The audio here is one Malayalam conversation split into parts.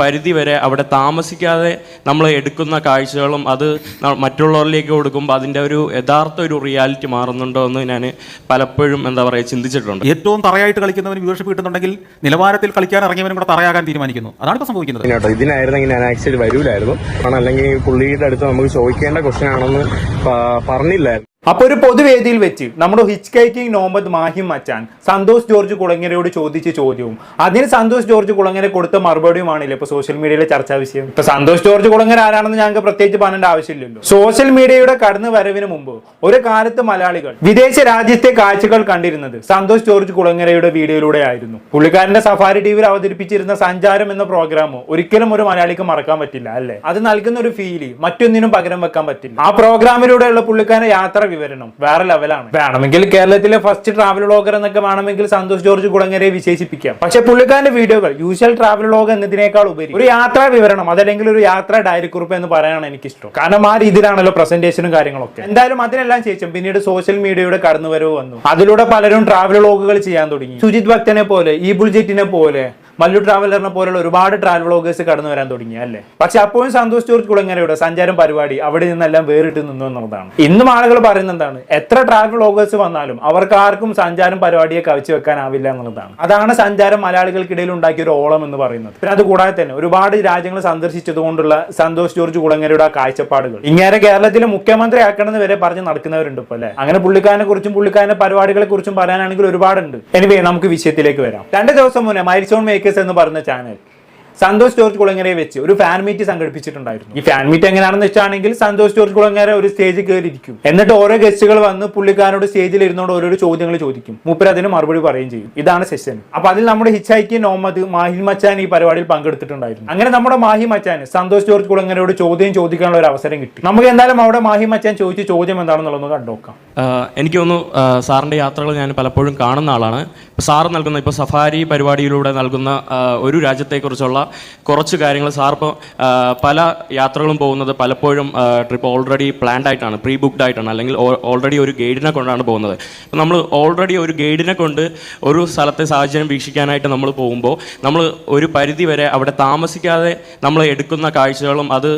പരിധി വരെ അവിടെ താമസിക്കാതെ നമ്മൾ എടുക്കുന്ന കാഴ്ചകളും അത് മറ്റുള്ളവരിലേക്ക് കൊടുക്കുമ്പോൾ അതിന്റെ ഒരു യഥാർത്ഥ ഒരു റിയാലിറ്റി മാറുന്നുണ്ടോ എന്ന് ഞാൻ പലപ്പോഴും എന്താ പറയുക ചിന്തിച്ചിട്ടുണ്ട്. ഏറ്റവും തറയായിട്ട് കളിക്കുന്നവന് വ്യൂവർഷിപ്പ് കിട്ടുന്നുണ്ടെങ്കിൽ നിലവാരത്തിൽ കളിക്കാൻ ഇറങ്ങിയവനും കൂടെ തറയാകാൻ തീരുമാനിക്കുന്നു. അതാണ് ഇപ്പോൾ സംഭവിക്കുന്നത്. കേട്ടോ ഇതിനായിരുന്നെങ്കിൽ ഞാൻ ആക്ച്വലി വരൂലായിരുന്നു. കാരണം അല്ലെങ്കിൽ പുള്ളിയുടെ അടുത്ത് നമുക്ക് ചോദിക്കേണ്ട ക്വസ്റ്റ്യൻ ആണെന്ന് പറഞ്ഞില്ലായിരുന്നു. അപ്പൊ ഒരു പൊതുവേദിയിൽ വെച്ച് നമ്മുടെ ഹിച്ച് കൈക്കിംഗ് നോമ്പത് മാഹിം മച്ചാൻ സന്തോഷ് ജോർജ് കുളങ്ങരയോട് ചോദിച്ച ചോദ്യവും അതിന് സന്തോഷ് ജോർജ് കുളങ്ങര കൊടുത്ത മറുപടിയുമാണല്ലോ ഇപ്പൊ സോഷ്യൽ മീഡിയയിലെ ചർച്ചാ വിഷയം? ഇപ്പൊ സന്തോഷ് ജോർജ് കുളങ്ങര ആരാണെന്ന് ഞങ്ങൾക്ക് പ്രത്യേകിച്ച് പറയേണ്ട ആവശ്യമില്ലല്ലോ. സോഷ്യൽ മീഡിയയുടെ കടന്നു വരവിന് മുമ്പ് ഒരു കാലത്ത് മലയാളികൾ വിദേശ രാജ്യത്തെ കാഴ്ചകൾ കണ്ടിരുന്നത് സന്തോഷ് ജോർജ് കുളങ്ങരയുടെ വീഡിയോയിലൂടെ ആയിരുന്നു. പുള്ളിക്കാരന്റെ സഫാരി ടിവിയിൽ അവതരിപ്പിച്ചിരുന്ന സഞ്ചാരം എന്ന പ്രോഗ്രാമോ ഒരിക്കലും ഒരു മലയാളിക്ക് മറക്കാൻ പറ്റില്ല അല്ലേ? അത് നൽകുന്ന ഒരു ഫീൽ മറ്റൊന്നിനും പകരം വെക്കാൻ പറ്റില്ല. ആ പ്രോഗ്രാമിലൂടെയുള്ള പുള്ളിക്കാരന്റെ യാത്ര വിവരണം. വേറെ ലെവലാണ്. വേണമെങ്കിൽ കേരളത്തിലെ ഫസ്റ്റ് ട്രാവൽ വ്ളോഗർ എന്നൊക്കെ വേണമെങ്കിൽ സന്തോഷ് ജോർജ് കുളങ്ങരയെ വിശേഷിപ്പിക്കാം. പക്ഷെ പുള്ളിക്കാരന്റെ വീഡിയോകൾ യൂഷ്വൽ ട്രാവൽ വ്ളോഗ് എന്നതിനേക്കാൾ ഉപരി ഒരു യാത്രാ വിവരണം അതല്ലെങ്കിൽ ഒരു യാത്രാ ഡയറി കുറിപ്പ് എന്ന് പറയാനാണ് എനിക്കിഷ്ടം. കാരണം ആ രീതിയിലാണല്ലോ പ്രസന്റേഷനും കാര്യങ്ങളൊക്കെ. എന്തായാലും അതിനെല്ലാം ശേഷം പിന്നീട് സോഷ്യൽ മീഡിയയുടെ കടന്നുവരവ് വന്നു. അതിലൂടെ പലരും ട്രാവൽ വ്ളോഗുകൾ ചെയ്യാൻ തുടങ്ങി. സുജിത് ഭക്തനെ പോലെ ഈ ബുൾജെറ്റിനെ പോലെ മല്ലു ട്രാവലറിനെ പോലുള്ള ഒരുപാട് ട്രാവൽ വ്ളോഗേഴ്സ് കടന്നു വരാൻ തുടങ്ങി അല്ലേ? പക്ഷെ അപ്പോഴും സന്തോഷ് ജോർജ് കുളങ്ങരയുടെ സഞ്ചാരം പരിപാടി അവിടെ നിന്നെല്ലാം വേറിട്ട് നിന്നു എന്നുള്ളതാണ്. ഇന്നും ആളുകൾ പറയുന്ന എന്താണ്? എത്ര ട്രാവൽ വ്ളോഗേഴ്സ് വന്നാലും അവർക്ക് ആർക്കും സഞ്ചാരം പരിപാടിയെ കവച്ചു വെക്കാനാവില്ല എന്നുള്ളതാണ്. അതാണ് സഞ്ചാരം മലയാളികൾക്കിടയിൽ ഉണ്ടാക്കിയ ഒരു ഓളം എന്ന് പറയുന്നത്. പിന്നെ അതുകൂടാതെ തന്നെ ഒരുപാട് രാജ്യങ്ങൾ സന്ദർശിച്ചതുകൊണ്ടുള്ള സന്തോഷ് ജോർജ് കുളങ്ങരയുടെ ആ കാഴ്ചപ്പാടുകൾ. ഇങ്ങനെ കേരളത്തിലെ മുഖ്യമന്ത്രി ആക്കണമെന്ന് വരെ പറഞ്ഞ് നടക്കുന്നവരുണ്ട് ഇപ്പൊ അല്ലെ? അങ്ങനെ പുള്ളിക്കാരനെ കുറിച്ചും പുള്ളിക്കാരന്റെ പരിപാടികളെ കുറിച്ചും പറയാനാണെങ്കിൽ ഒരുപാടുണ്ട്. എനിവേ നമുക്ക് വിഷയത്തിലേക്ക് വരാം. രണ്ട് ദിവസം മുന്നേ മൈൽസോൺ മേക്കേഴ്സ് എന്ന് പറഞ്ഞ ചാനൽ സന്തോഷ് ജോർജ് കുളങ്ങരയെ വെച്ച് ഒരു ഫാൻ മീറ്റ് സംഘടിപ്പിച്ചിട്ടുണ്ടായിരുന്നു. ഈ ഫാൻ മീറ്റ് എങ്ങനെയാണെന്ന് വെച്ചാണെങ്കിൽ സന്തോഷ് ജോർജ് കുളങ്ങര ഒരു സ്റ്റേജിൽ കയറിയിരിക്കും. എന്നിട്ട് ഓരോ ഗസ്റ്റുകൾ വന്ന് പുള്ളിക്കാരോട് സ്റ്റേജിൽ ഇരുന്നോട് ഓരോ ചോദ്യങ്ങൾ ചോദിക്കും. മൂപ്പർ അതിന് മറുപടി പറയുകയും ചെയ്യും. ഇതാണ് സെഷൻ അപ്പൊ അതിൽ നമ്മുടെ ഹിച്ചായിക്ക് നോമത് മാഹിൻ മച്ചാൻ ഈ പരിപാടിയിൽ പങ്കെടുത്തിട്ടുണ്ടായിരുന്നു. അങ്ങനെ നമ്മുടെ മാഹി മച്ചാൻ സന്തോഷ് ജോർജ് കുളങ്ങരയോട് ചോദ്യം ചോദിക്കാനുള്ള ഒരു അവസരം കിട്ടി. നമുക്ക് എന്തായാലും അവിടെ മാഹി മച്ചാൻ ചോദിച്ച ചോദ്യം എന്താണെന്നുള്ളത് കണ്ടോക്കാം എനിക്ക് തോന്നുന്നു സാറിന്റെ യാത്രകൾ ഞാൻ പലപ്പോഴും കാണുന്ന ആളാണ്. സാർ നൽകുന്ന ഇപ്പോൾ സഫാരി പരിപാടിയിലൂടെ നൽകുന്ന ഒരു ഒരു രാജ്യത്തെക്കുറിച്ചുള്ള കുറച്ച് കാര്യങ്ങൾ സാർ ഇപ്പോൾ പല യാത്രകളും പോകുന്നത് പലപ്പോഴും ട്രിപ്പ് ഓൾറെഡി പ്ലാൻഡ് ആയിട്ടാണ് പ്രീ ബുക്ക്ഡ് ആയിട്ടാണ് അല്ലെങ്കിൽ ഓൾറെഡി ഒരു ഗൈഡിനെ കൊണ്ടാണ് പോകുന്നത്. അപ്പോൾ നമ്മൾ ഓൾറെഡി ഒരു ഗൈഡിനെ കൊണ്ട് ഒരു സ്ഥലത്തെ സാഹചര്യം വീക്ഷിക്കാനായിട്ട് നമ്മൾ പോകുമ്പോൾ നമ്മൾ ഒരു പരിധി വരെ അവിടെ താമസിക്കാതെ നമ്മൾ എടുക്കുന്ന കാഴ്ചകളും അത്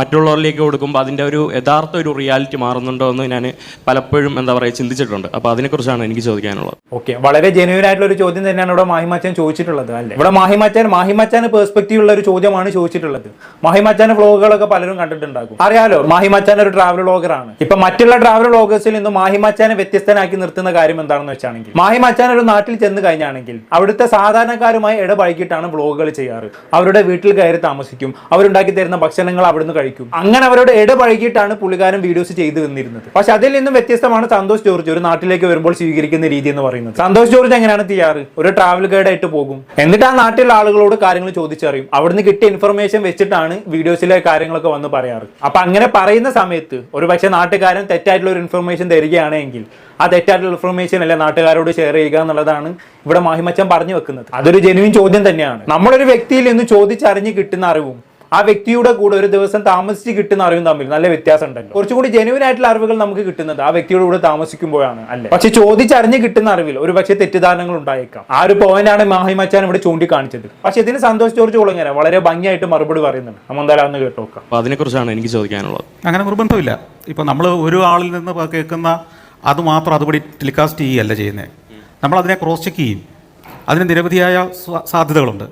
മറ്റുള്ളവരിലേക്ക് കൊടുക്കുമ്പോൾ അതിന്റെ ഒരു യഥാർത്ഥ ഒരു റിയാലിറ്റി മാറുന്നുണ്ടോ എന്ന് ഞാൻ പലപ്പോഴും എന്താ പറയുക ചിന്തിച്ചിട്ടുണ്ട്. അപ്പോൾ അതിനെക്കുറിച്ചാണ് എനിക്ക് ചോദിക്കാനുള്ളത്. ഓക്കെ വളരെ ജെന്യൂൻ ആയിട്ടുള്ള ഒരു ചോദ്യം തന്നെയാണ് ഇവിടെ മാഹിമാച്ചാൻ ചോദിച്ചിട്ടുള്ളത് അല്ലേ? ഇവിടെ മാഹിമാച്ചാൻ മാഹിമച്ചാന് പേഴ്സ്പെക്റ്റീവ് ഉള്ള ഒരു ചോദ്യമാണ് ചോദിച്ചിട്ടുള്ളത്. മഹിമാച്ചാന്റെ വ്ളോഗുകളൊക്കെ പലരും കണ്ടിട്ടുണ്ടാകും. അറിയാലോ മാഹിമച്ചാൻ ഒരു ട്രാവൽ വ്ളോഗറാണ് ഇപ്പൊ മറ്റുള്ള ട്രാവൽ വ്ളോഗേഴ്സിൽ നിന്ന് മാഹിമച്ചാനെ വ്യത്യസ്തനാക്കി നിർത്തുന്ന കാര്യം എന്താണെന്ന് വെച്ചാണെങ്കിൽ മാഹിമച്ചാൻ ഒരു നാട്ടിൽ ചെന്ന് കഴിഞ്ഞാണെങ്കിൽ അവിടുത്തെ സാധാരണക്കാരുമായി ഇടപഴകിയിട്ടാണ് വ്ളോഗുകൾ ചെയ്യാറ്. അവരുടെ വീട്ടിൽ കയറി താമസിക്കും അവരുണ്ടാക്കി തരുന്ന ഭക്ഷണങ്ങൾ അവിടുന്ന് കഴിക്കും. അങ്ങനെ അവരോട് ഇടപഴകിയിട്ടാണ് പുള്ളിക്കാരൻ വീഡിയോസ് ചെയ്തു വന്നിരുന്നത്. പക്ഷെ അതിൽ നിന്നും വ്യത്യസ്തമാണ് സന്തോഷ് ജോർജ് ഒരു നാട്ടിലേക്ക് വരുമ്പോൾ സ്വീകരിക്കുന്ന രീതി എന്ന് പറയുന്നത്. സന്തോഷ് ജോർജ് എങ്ങനെയാണ് ചെയ്യാറ്? ഒരു ട്രാവൽ ഗൈഡായിട്ട് പോകും. എന്നിട്ട് ആ നാട്ടിലെ ആളുകളോട് കാര്യങ്ങൾ ചോദിച്ചറിയും അവിടുന്ന് കിട്ടിയ ഇൻഫർമേഷൻ വെച്ചിട്ടാണ് വീഡിയോസിലെ കാര്യങ്ങളൊക്കെ വന്ന് പറയാറ്. അപ്പൊ അങ്ങനെ പറയുന്ന സമയത്ത് ഒരു പക്ഷേ നാട്ടുകാരൻ തെറ്റായിട്ടുള്ള ഒരു ഇൻഫർമേഷൻ തരികയാണെങ്കിൽ ആ തെറ്റായിട്ടുള്ള ഇൻഫർമേഷൻ അല്ലെ നാട്ടുകാരോട് ഷെയർ ചെയ്യുക എന്നുള്ളതാണ് ഇവിടെ മാഹിമച്ചൻ പറഞ്ഞു വെക്കുന്നത്. അതൊരു ജെനുവിൻ ചോദ്യം തന്നെയാണ്. നമ്മളൊരു വ്യക്തിയിൽ നിന്ന് ചോദിച്ചറിഞ്ഞ് കിട്ടുന്ന അറിവും ആ വ്യക്തിയുടെ കൂടെ ഒരു ദിവസം താമസിച്ച് കിട്ടുന്ന അറിവും തമ്മിൽ നല്ല വ്യത്യാസം ഉണ്ടല്ലോ കുറച്ചുകൂടി ജെനുവിൻ ആയിട്ടുള്ള അറിവുകൾ നമുക്ക് കിട്ടുന്നത് ആ വ്യക്തിയുടെ കൂടെ താമസിക്കുമ്പോഴാണ് അല്ലേ? പക്ഷെ ചോദിച്ചറിഞ്ഞ് കിട്ടുന്ന അറിവിൽ ഒരു പക്ഷേ തെറ്റിദ്ധാരണകൾ ഉണ്ടായേക്കാം. ആ ഒരു പോയിന്റാണ് മാഹിമച്ചാൻ ഇവിടെ ചൂണ്ടിക്കാണിച്ചത്. പക്ഷെ ഇതിന് സന്തോഷ് ജോർജ് കുളങ്ങര വളരെ ഭംഗിയായിട്ട് മറുപടി പറയുന്നുണ്ട്. നമ്മൾ എന്തായാലും ഒന്ന് കേട്ടോക്കാം അതിനെ അതിനെക്കുറിച്ചാണ് എനിക്ക് ചോദിക്കാനുള്ളത്. അങ്ങനെ നിർബന്ധമില്ല. ഇപ്പൊ നമ്മൾ ഒരു ആളിൽ നിന്ന് കേൾക്കുന്ന അത് മാത്രം അതുപടി ടെലികാസ്റ്റ് ചെയ്യുകയല്ല ചെയ്യുന്നത് നമ്മൾ അതിനെ ക്രോസ് ചെക്ക് ചെയ്യും. അതിന് നിരവധിയായ സാധ്യതകളുണ്ട്.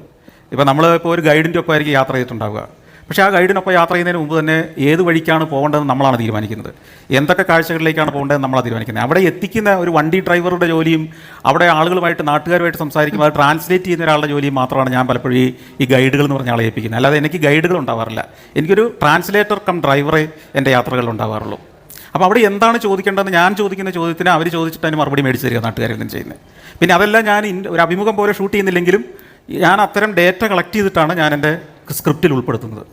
ഇപ്പോൾ നമ്മൾ ഇപ്പോൾ ഒരു ഗൈഡിന്റെ ഒപ്പം ആയിരിക്കും യാത്ര ചെയ്തിട്ടുണ്ടാവുക. പക്ഷേ ആ ഗൈഡിനൊപ്പം യാത്ര ചെയ്യുന്നതിന് മുമ്പ് തന്നെ ഏത് വഴിക്കാണ് പോകേണ്ടതെന്ന് നമ്മളാണ് തീരുമാനിക്കുന്നത്. എന്തൊക്കെ കാഴ്ചകളിലേക്കാണ് പോകേണ്ടതെന്ന് നമ്മളാണ് തീരുമാനിക്കുന്നത്. അവിടെ എത്തിക്കുന്ന ഒരു വണ്ടി ഡ്രൈവറുടെ ജോലിയും അവിടെ ആളുകളുമായിട്ട് നാട്ടുകാരുമായിട്ട് സംസാരിക്കുമ്പോൾ അത് ട്രാൻസ്ലേറ്റ് ചെയ്യുന്ന ഒരാളുടെ ജോലിയും മാത്രമാണ് ഞാൻ പലപ്പോഴും ഈ- ഈ ഗൈഡുകൾ എന്ന് പറഞ്ഞ ആളെ ഏൽപ്പിക്കുന്നത്. അല്ലാതെ എനിക്ക് ഗൈഡുകൾ ഉണ്ടാവാറില്ല. എനിക്കൊരു ട്രാൻസ്ലേറ്റർ കം ഡ്രൈവറെ എന്റെ യാത്രകളിൽ ഉണ്ടാവാറുള്ളൂ. അപ്പോൾ അവിടെ എന്താണ് ചോദിക്കേണ്ടതെന്ന് ഞാൻ ചോദിക്കുന്ന ചോദ്യത്തിന് അവർ ചോദിച്ചിട്ട് അതിന് മറുപടി മേടിച്ച് തരിക നാട്ടുകാരിൽ നിന്ന് ചെയ്യുന്നത്. പിന്നെ അതെല്ലാം ഞാൻ ഒരു അഭിമുഖം പോലെ ഷൂട്ട് ചെയ്യുന്നില്ലെങ്കിലും ഞാൻ അത്തരം ഡേറ്റ കളക്ട് ചെയ്തിട്ടാണ് ഞാൻ എന്റെ സ്ക്രിപ്റ്റിൽ ഉൾപ്പെടുത്തുന്നത്.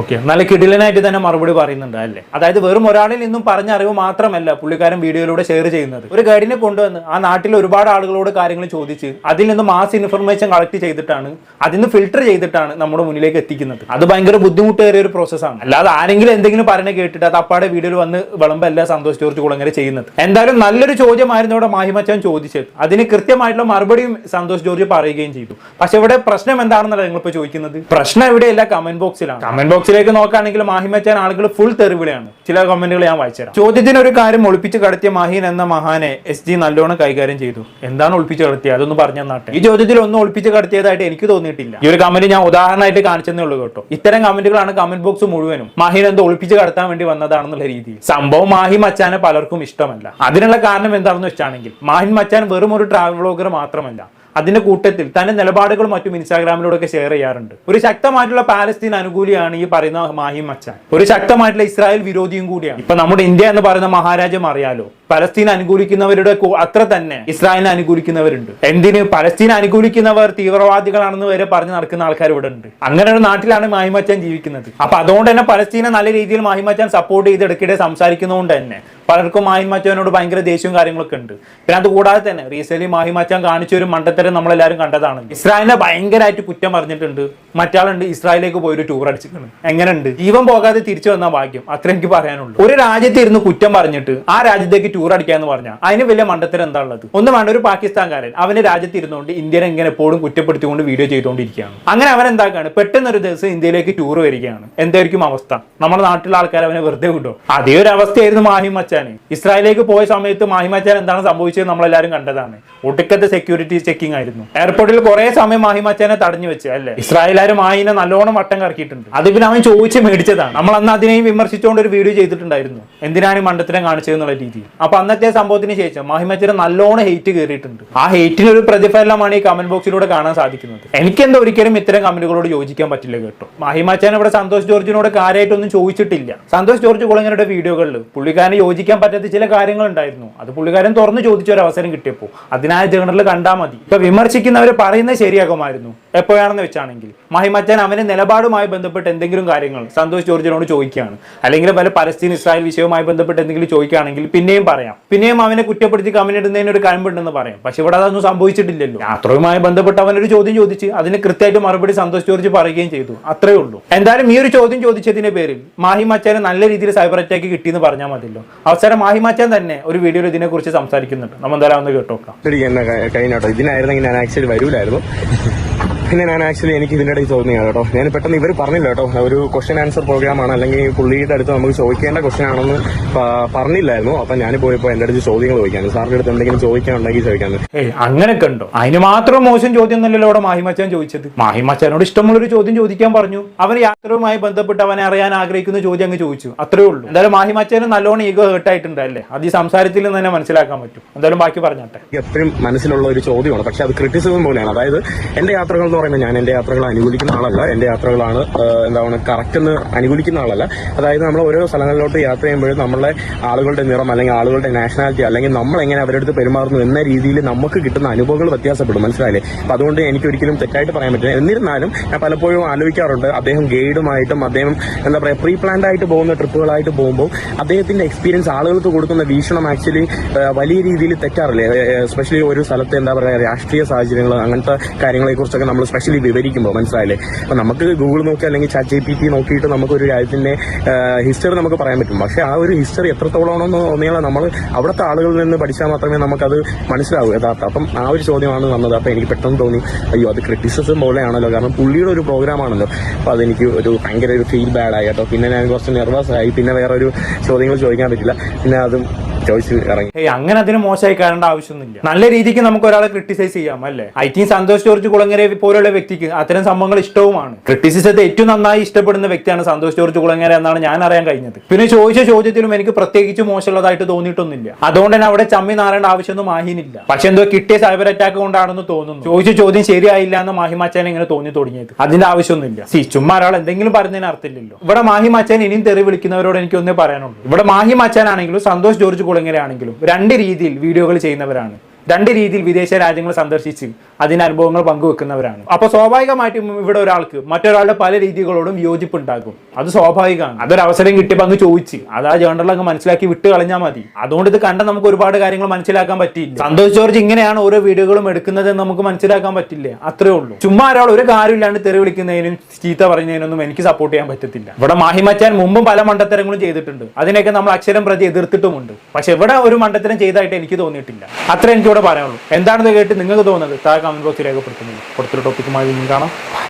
ഓക്കെ നല്ല കിടിലനായിട്ട് തന്നെ മറുപടി പറയുന്നുണ്ട് അല്ലേ? അതായത് വെറും ഒരാളിൽ നിന്നും പറഞ്ഞ അറിവ് മാത്രമല്ല പുള്ളിക്കാരൻ വീഡിയോയിലൂടെ ഷെയർ ചെയ്യുന്നത്. ഒരു ഗൈഡിനെ കൊണ്ടുവന്ന് ആ നാട്ടിൽ ഒരുപാട് ആളുകളോട് കാര്യങ്ങൾ ചോദിച്ച് അതിൽ നിന്ന് മാസ് ഇൻഫർമേഷൻ കളക്ട് ചെയ്തിട്ടാണ് അതിൽ നിന്ന് ഫിൽട്ടർ ചെയ്തിട്ടാണ് നമ്മുടെ മുന്നിലേക്ക് എത്തിക്കുന്നത്. അത് ഭയങ്കര ബുദ്ധിമുട്ടേറിയ ഒരു പ്രോസസ്സാണ് അല്ലാതെ ആരെങ്കിലും എന്തെങ്കിലും പറഞ്ഞ കേട്ടിട്ട് അത് അപ്പാടെ വീഡിയോയിൽ വന്ന് വിളമ്പല്ല സന്തോഷ് ജോർജ് കുളങ്ങര ചെയ്യുന്നത്. എന്തായാലും നല്ലൊരു ചോദ്യമായിരുന്നു ഇവിടെ മാഹിമച്ചാൻ ചോദിച്ചത്. അതിന് കൃത്യമായിട്ടുള്ള മറുപടിയും സന്തോഷ് ജോർജ് പറയുകയും ചെയ്തു. പക്ഷെ ഇവിടെ പ്രശ്നം എന്താണെന്നല്ല നിങ്ങളിപ്പോ ചോദിക്കുന്നത്? പ്രശ്നം ഇവിടെയല്ല കമന്റ് ബോക്സിലാണ് കമന്റ് ബോക്സിലേക്ക് നോക്കുകയാണെങ്കിൽ മാഹിമച്ചാൻ ആളുകൾ ഫുൾ തെറിവിളിയാണ്. ചില കമന്റുകൾ ഞാൻ വായിച്ചുതരാം. ചോദ്യത്തിന് ഒരു കാര്യം ഒളിപ്പിച്ച് കടത്തിയ മാഹിൻ എന്ന മഹാനെ എസ് ജി നല്ലോണം കൈകാര്യം ചെയ്തു. എന്താണ് ഒളിപ്പിച്ച് കടത്തിയത് അതൊന്ന് പറഞ്ഞു തന്നാട്ടെ. ഈ ചോദ്യത്തിൽ ഒന്നും ഒളിപ്പിച്ച് കടത്തിയതായിട്ട് എനിക്ക് തോന്നിയിട്ടില്ല. ഈ ഒരു കമന്റ് ഞാൻ ഉദാഹരണമായിട്ട് കാണിച്ചെന്നേ ഉള്ളൂ കേട്ടോ. ഇത്തരം കമന്റുകളാണ് കമന്റ് ബോക്സ് മുഴുവനും മാഹിൻ എന്തോ ഒളിപ്പിച്ച് കടത്താൻ വേണ്ടി വന്നതാണെന്നുള്ള രീതിയിൽ. സംഭവം മാഹി മച്ചാനെ പലർക്കും ഇഷ്ടമല്ല. അതിനുള്ള കാരണം എന്താണെന്ന് വെച്ചാണെങ്കിൽ മാഹിൻ മച്ചാൻ വെറും ഒരു ട്രാവൽ വ്ളോഗർ മാത്രമല്ല. അതിന്റെ കൂട്ടത്തിൽ തന്റെ നിലപാടുകളും മറ്റും ഇൻസ്റ്റാഗ്രാമിലൂടെ ഒക്കെ ഷെയർ ചെയ്യാറുണ്ട്. ഒരു ശക്തമായിട്ടുള്ള പാലസ്തീൻ അനുകൂലിയാണ് ഈ പറയുന്ന മാഹിം മച്ചാൻ ഒരു ശക്തമായിട്ടുള്ള ഇസ്രായേൽ വിരോധിയും കൂടിയാണ്. ഇപ്പൊ നമ്മുടെ ഇന്ത്യ എന്ന് പറയുന്ന മഹാരാജ്യം അറിയാലോ പലസ്തീൻ അനുകൂലിക്കുന്നവരുടെ അത്ര തന്നെ ഇസ്രായേലിനെ അനുകൂലിക്കുന്നവരുണ്ട്. എന്തിന്? പലസ്തീൻ അനുകൂലിക്കുന്നവർ തീവ്രവാദികളാണെന്ന് വരെ പറഞ്ഞ് നടക്കുന്ന ആൾക്കാർ ഇവിടെ ഉണ്ട്. അങ്ങനെ ഒരു നാട്ടിലാണ് മാഹിമച്ചാൻ ജീവിക്കുന്നത്. അപ്പൊ അതുകൊണ്ട് തന്നെ പലസ്തീനെ നല്ല രീതിയിൽ മാഹിമച്ചാൻ സപ്പോർട്ട് ചെയ്ത് ഇടയ്ക്കിടെ സംസാരിക്കുന്നതുകൊണ്ട് തന്നെ പലർക്കും മാഹിമച്ചാനോട് ഭയങ്കര ദേഷ്യവും കാര്യങ്ങളൊക്കെ ഉണ്ട്. പിന്നെ അത് കൂടാതെ തന്നെ റീസെന്റ് മാഹിമച്ചാൻ കാണിച്ച ഒരു മണ്ടത്തരം നമ്മളെല്ലാവരും കണ്ടതാണ് ഇസ്രായേലിനെ ഭയങ്കരമായിട്ട് കുറ്റം പറഞ്ഞിട്ടുണ്ട്. മറ്റാളുണ്ട് ഇസ്രായേലിലേക്ക് പോയി ഒരു ടൂർ അടിച്ചിട്ടുണ്ട്. എങ്ങനെയുണ്ട്? ജീവൻ പോകാതെ തിരിച്ചു വന്ന ഭാഗ്യം. അത്ര എനിക്ക് പറയാനുള്ളൂ. ഒരു രാജ്യത്ത് ഇരുന്ന് കുറ്റം പറഞ്ഞിട്ട് ആ രാജ്യത്തേക്ക് ടൂർ അടിക്കാന്ന് പറഞ്ഞാൽ അതിന് വലിയ മണ്ടത്തരം എന്താ ഉള്ളത്? ഒന്ന് വേണ്ട ഒരു പാകിസ്ഥാൻകാരൻ അവന് രാജ്യത്ത് ഇരുന്നുകൊണ്ട് ഇന്ത്യനെ ഇങ്ങനെ എപ്പോഴും കുറ്റപ്പെടുത്തിക്കൊണ്ട് വീഡിയോ ചെയ്തുകൊണ്ടിരിക്കുകയാണ് അങ്ങനെ അവൻ എന്താക്കാണ്? പെട്ടെന്ന് ഒരു ദിവസം ഇന്ത്യയിലേക്ക് ടൂർ വരികയാണ്. എന്തായിരിക്കും അവസ്ഥ? നമ്മുടെ നാട്ടിലെ ആൾക്കാർ അവനെ വെറുതെ വിടും അതേ ഒരു അവസ്ഥയായിരുന്നു മാഹിം മച്ചാന് ഇസ്രായേലിലേക്ക് പോയ സമയത്ത് മാഹിം മച്ചാൻ എന്താണ് സംഭവിച്ചത്? നമ്മളെല്ലാവരും കണ്ടതാണ്. ഒടുക്കത്തെ സെക്യൂരിറ്റി ചെക്കിംഗ് ആയിരുന്നു. എയർപോർട്ടിൽ കുറെ സമയം മാഹിമച്ചനെ തടഞ്ഞു വെച്ച് അല്ലേ? ഇസ്രായേലാരും മാഹിനെ നല്ലോണം വട്ടം കറക്കിയിട്ടുണ്ട്. അത് പിന്നെ അവൻ ചോദിച്ച് മേടിച്ചതാണ്. നമ്മൾ അന്ന് അതിനെയും വിമർശിച്ചുകൊണ്ട് ഒരു വീഡിയോ ചെയ്തിട്ടുണ്ടായിരുന്നു. എന്തിനാണ് ഈ മണ്ടത്തിനെ കാണിച്ചതെന്നുള്ള രീതിയിൽ. അപ്പൊ അന്നത്തെ സംഭവത്തിന് ശേഷം മാഹിമച്ചന് നല്ലോണം ഹെയ്റ്റ് കയറിയിട്ടുണ്ട് ആ ഹെയ്റ്റിന് ഒരു പ്രതിഫലമാണ് ഈ കമന്റ് ബോക്സിലൂടെ കാണാൻ സാധിക്കുന്നത്. എനിക്കെന്താ ഒരിക്കലും ഇത്തരം കമന്റുകളോട് യോജിക്കാൻ പറ്റില്ല കേട്ടോ. മാഹിമച്ചാൻ ഇവിടെ സന്തോഷ് ജോർജിനോട് കാര്യമായിട്ടൊന്നും ചോദിച്ചിട്ടില്ല. സന്തോഷ് ജോർജ് കുളങ്ങരുടെ വീഡിയോകളിൽ പുള്ളിക്കാരന് യോജിക്കാൻ പറ്റാത്ത ചില കാര്യങ്ങൾ ഉണ്ടായിരുന്നു. അത് പുള്ളിക്കാരൻ തുറന്നു ചോദിച്ച ഒരു അവസരം കിട്ടിയപ്പോൾ അതിനായ ജേണലിൽ കണ്ടാൽ മതി. ഇപ്പൊ വിമർശിക്കുന്നവർ പറയുന്നത് ശരിയാകുമായിരുന്നു. എപ്പോഴാണെന്ന് വെച്ചാണെങ്കിൽ മഹിമച്ചൻ അവന്റെ നിലപാടുമായി ബന്ധപ്പെട്ട് എന്തെങ്കിലും കാര്യങ്ങൾ സന്തോഷ് ജോർജിനോട് ചോദിക്കുകയാണ്. അല്ലെങ്കിൽ വല്ല പലസ്തീൻ ഇസ്രായേൽ വിഷയവുമായി ബന്ധപ്പെട്ട് എന്തെങ്കിലും ചോദിക്കുകയാണെങ്കിൽ പിന്നെയും പറയാം. പിന്നെയും അവനെ കുറ്റപ്പെടുത്തി കമ്മിനിടുന്നതിന് ഒരു കഴിവുണ്ടെന്ന് പറയാം. പക്ഷെ ഇവിടെ അതൊന്നും സംഭവിച്ചിട്ടില്ലല്ലോ. യാത്രയുമായി ബന്ധപ്പെട്ട് അവനൊരു ചോദ്യം ചോദിച്ച് അതിന് കൃത്യമായിട്ട് മറുപടി സന്തോഷ് ജോർജ് പറയുകയും ചെയ്തു. അത്രേ ഉള്ളൂ. എന്തായാലും ഈ ഒരു ചോദ്യം ചോദിച്ചതിന്റെ പേരിൽ മാഹി നല്ല രീതിയിൽ സൈബർ അറ്റാക്ക് കിട്ടിയെന്ന് പറഞ്ഞാൽ മതിയല്ലോ. അവസരം മാഹി തന്നെ ഒരു വീഡിയോയിൽ ഇതിനെക്കുറിച്ച് സംസാരിക്കുന്നുണ്ട്. നമ്മൾ എന്തായാലും ഒന്ന് കേട്ടോക്കാം. ഇതിനായിരുന്നു ഞാൻ ആക്ച്വലി വരൂലായിരുന്നു. പിന്നെ ഞാൻ ആക്ച്വലി എനിക്ക് ഇതിന്റെ ഇടയിൽ തോന്നിയാണ് കേട്ടോ. ഞാൻ പെട്ടെന്ന് ഇവർ പറഞ്ഞില്ല കേട്ടോ. ഒരു ക്വസ്റ്റ്യൻ ആൻസർ പ്രോഗ്രാം ആണ്. അല്ലെങ്കിൽ പുള്ളിയുടെ അടുത്ത് നമുക്ക് ചോദിക്കേണ്ട ക്വസ്റ്റ്യൻ ആണെന്ന് പറഞ്ഞില്ലായിരുന്നു. അപ്പം ഞാൻ പോയപ്പോൾ എന്റെ അടുത്ത് ചോദ്യങ്ങൾ ചോദിക്കാൻ സാറിന്റെ അടുത്ത് എന്തെങ്കിലും ചോദിക്കാനുണ്ടെങ്കിൽ ചോദിക്കാൻ ഏയ് അങ്ങനെയൊക്കെ ഉണ്ടോ അതിന് മാത്രം മോശം ചോദ്യം എന്നല്ലല്ലോ അവിടെ മാഹിമച്ചാൻ ചോദിച്ചത്. മാഹിമച്ചാനോട് ഇഷ്ടമുള്ളൊരു ചോദ്യം ചോദിക്കാൻ പറഞ്ഞു. അവൻ യാത്രയുമായി ബന്ധപ്പെട്ട് അവനെ അറിയാൻ ആഗ്രഹിക്കുന്ന ചോദ്യം അങ്ങ് ചോദിച്ചു. അത്രേ ഉള്ളൂ. എന്തായാലും മാഹിമച്ചാനും നല്ലോണം ഈഗോ ഹേർട്ട് ആയിട്ടുണ്ട് അല്ലേ? അത് ഈ സംസാരത്തിൽ നിന്ന് തന്നെ മനസ്സിലാക്കാൻ പറ്റും. എന്തായാലും ബാക്കി പറഞ്ഞാട്ടെ. എപ്പോഴും മനസ്സിലുള്ള ഒരു ചോദ്യമാണ്. പക്ഷെ അത് ക്രിറ്റിസിസം പോലെയാണ്. അതായത് എന്റെ യാത്രകൾ എന്ന് പറയുമ്പോൾ ഞാൻ എന്റെ യാത്രകൾ അനുകൂലിക്കുന്ന ആളല്ല. എന്റെ യാത്രകളാണ് എന്താണ് കറക്റ്റ് എന്ന് അനുകൂലിക്കുന്ന ആളല്ല. അതായത് നമ്മൾ ഓരോ സ്ഥലങ്ങളിലോട്ട് യാത്ര ചെയ്യുമ്പോഴും നമ്മളെ ആളുകളുടെ നിറം അല്ലെങ്കിൽ ആളുകളുടെ നാഷണാലിറ്റി അല്ലെങ്കിൽ നമ്മൾ എങ്ങനെ അവരുടെ അടുത്ത് പെരുമാറുന്നു എന്ന രീതിയിൽ നമുക്ക് കിട്ടുന്ന അനുഭവങ്ങൾ വ്യത്യാസപ്പെടും. മനസ്സിലായില്ലേ? അപ്പൊ അതുകൊണ്ട് എനിക്ക് ഒരിക്കലും തെറ്റായിട്ട് പറയാൻ പറ്റില്ല. എന്നിരുന്നാലും ഞാൻ പലപ്പോഴും ആലോചിക്കാറുണ്ട്. അദ്ദേഹം ഗൈഡുമായിട്ടും അദ്ദേഹം എന്താ പറയുക പ്രീ പ്ലാൻഡ് ആയിട്ട് പോകുന്ന ട്രിപ്പുകളായിട്ട് പോകുമ്പോൾ അദ്ദേഹത്തിന്റെ എക്സ്പീരിയൻസ് ആളുകൾക്ക് കൊടുക്കുന്ന വീക്ഷണം ആക്ച്വലി വലിയ രീതിയിൽ തെറ്റാറില്ലേ? എസ്പെഷ്യലി ഒരു സ്ഥലത്തെ എന്താ പറയുക രാഷ്ട്രീയ സാഹചര്യങ്ങൾ അങ്ങനത്തെ കാര്യങ്ങളെ കുറിച്ചൊക്കെ സ്പെഷ്യലി വിവരിക്കുമ്പോൾ മനസ്സിലായില്ലേ? അപ്പോൾ നമുക്ക് ഗൂഗിൾ നോക്കി അല്ലെങ്കിൽ ചാറ്റ് ജി പി ടി നോക്കിയിട്ട് നമുക്ക് ഒരു രാജ്യത്തിന്റെ ഹിസ്റ്ററി നമുക്ക് പറയാൻ പറ്റും. പക്ഷേ ആ ഒരു ഹിസ്റ്ററി എത്രത്തോളമാണെന്ന് തോന്നിയാൽ നമ്മൾ അവിടുത്തെ ആളുകളിൽ നിന്ന് പഠിച്ചാൽ മാത്രമേ നമുക്കത് മനസ്സിലാവൂ യഥാർത്ഥം. അപ്പം ആ ഒരു ചോദ്യമാണ് വന്നത്. അപ്പം എനിക്ക് പെട്ടെന്ന് തോന്നി അയ്യോ അത് ക്രിറ്റിസിസം പോലെയാണല്ലോ. കാരണം പുള്ളിയുടെ ഒരു പ്രോഗ്രാം ആണല്ലോ. അപ്പൊ അതെനിക്ക് ഒരു ഭയങ്കര ഒരു ഫീൽ ബാഡ് കേട്ടോ. പിന്നെ ഞാൻ കുറച്ച് നെർവസ് ആയി. പിന്നെ വേറെ ഒരു ചോദ്യങ്ങൾ ചോദിക്കാൻ പറ്റില്ല. പിന്നെ അതും ചോദിച്ച് ഇറങ്ങി. അങ്ങനെ അതിന് മോശമായി കാണേണ്ട ആവശ്യമൊന്നുമില്ല. നല്ല രീതിക്ക് നമുക്ക് ഒരാളെ ക്രിട്ടിസൈസ് ചെയ്യാം അല്ലേ? ഐ ടി സന്തോഷ് ജോർജ് കുളങ്ങര പോലുള്ള വ്യക്തിക്ക് അത്തരം സംഭവങ്ങൾ ഇഷ്ടവുമാണ്. ക്രിട്ടിസിസത്തെ ഏറ്റവും നന്നായി ഇഷ്ടപ്പെടുന്ന വ്യക്തിയാണ് സന്തോഷ് ജോർജ് കുളങ്ങര എന്നാണ് ഞാൻ അറിയാൻ കഴിഞ്ഞത്. പിന്നെ ചോദിച്ച ചോദ്യത്തിലും എനിക്ക് പ്രത്യേകിച്ച് മോശമുള്ളതായിട്ട് തോന്നിയിട്ടൊന്നുമില്ല. അതുകൊണ്ട് തന്നെ അവിടെ ചമ്മി നാറേണ്ട ആവശ്യമൊന്നും മാഹിനില്ല. പക്ഷെ എന്തോ കിട്ടിയ സൈബർ അറ്റാക്ക് കൊണ്ടാണെന്ന് തോന്നുന്നു. ചോദിച്ച ചോദ്യം ശരിയായില്ല എന്ന് മാഹിമാച്ചാൻ ഇങ്ങനെ തോന്നി തുടങ്ങിയത്. അതിന്റെ ആവശ്യമൊന്നുമില്ല. സി ചുമ്മാ ഒരാൾ എന്തെങ്കിലും പറഞ്ഞതിന് അർത്ഥമില്ലല്ലോ. ഇവിടെ മാഹി മാച്ചാൻ ഇനിയും തെറി വിളിക്കുന്നവരോട് എനിക്ക് ഒന്നേ പറയാനുള്ളൂ. ഇവിടെ മാഹിമാച്ചാൻ ആണെങ്കിലും സന്തോഷ് ജോർജ് കുളങ്ങര ആണെങ്കിലും രണ്ട് രീതിയിൽ വീഡിയോകൾ ചെയ്യുന്നവരാണ്. രണ്ട് രീതിയിൽ വിദേശ രാജ്യങ്ങൾ സന്ദർശിച്ച് അതിന് അനുഭവങ്ങൾ പങ്കുവെക്കുന്നവരാണ്. അപ്പോൾ സ്വാഭാവികമായിട്ടും ഇവിടെ ഒരാൾക്ക് മറ്റൊരാളുടെ പല രീതികളോടും വിയോജിപ്പ് ഉണ്ടാകും അത് സ്വാഭാവികമാണ്. അതൊരവസരം കിട്ടിയപ്പോൾ അങ്ങ് ചോദിച്ച്. അത് ആ ജേണൽ അങ്ങ് മനസ്സിലാക്കി വിട്ട് കളഞ്ഞാൽ മതി. അതുകൊണ്ട് ഇത് കണ്ട നമുക്ക് ഒരുപാട് കാര്യങ്ങൾ മനസ്സിലാക്കാൻ പറ്റിയില്ല. സന്തോഷ് ജോർജ് ഇങ്ങനെയാണ് ഓരോ വീഡിയോകളും എടുക്കുന്നത് എന്ന് നമുക്ക് മനസ്സിലാക്കാൻ പറ്റില്ല. അത്രേ ഉള്ളൂ. ചുമ്മാ ഒരാൾ ഒരു കാര്യമില്ലാണ്ട് തെറി വിളിക്കുന്നതിനും ചീത്ത പറയുന്നതിനൊന്നും എനിക്ക് സപ്പോർട്ട് ചെയ്യാൻ പറ്റത്തില്ല. ഇവിടെ മാഹിമച്ചാൻ മുമ്പും പല മണ്ടത്തരങ്ങളും ചെയ്തിട്ടുണ്ട്. അതിനൊക്കെ നമ്മൾ അക്ഷരം പ്രതി എതിർത്തിട്ടുമുണ്ട്. പക്ഷെ ഇവിടെ ഒരു മണ്ടത്തരം ചെയ്തായിട്ട് എനിക്ക് തോന്നിയിട്ടില്ല. അത്ര എനിക്ക് ഇവിടെ പറയാനുള്ളൂ. എന്താണെന്ന് കേട്ട് നിങ്ങൾക്ക് തോന്നുന്നത് താഴെ കമന്റ് ബോക്സിൽ രേഖപ്പെടുത്തുന്നത് കൊടുത്തൊരു ടോപ്പിക്കുമായി കാണാം.